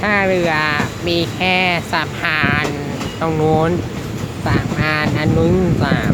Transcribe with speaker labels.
Speaker 1: ท่าเรือมีแค่สะพาน ตรงนู้นสามอันอันนู้นสาม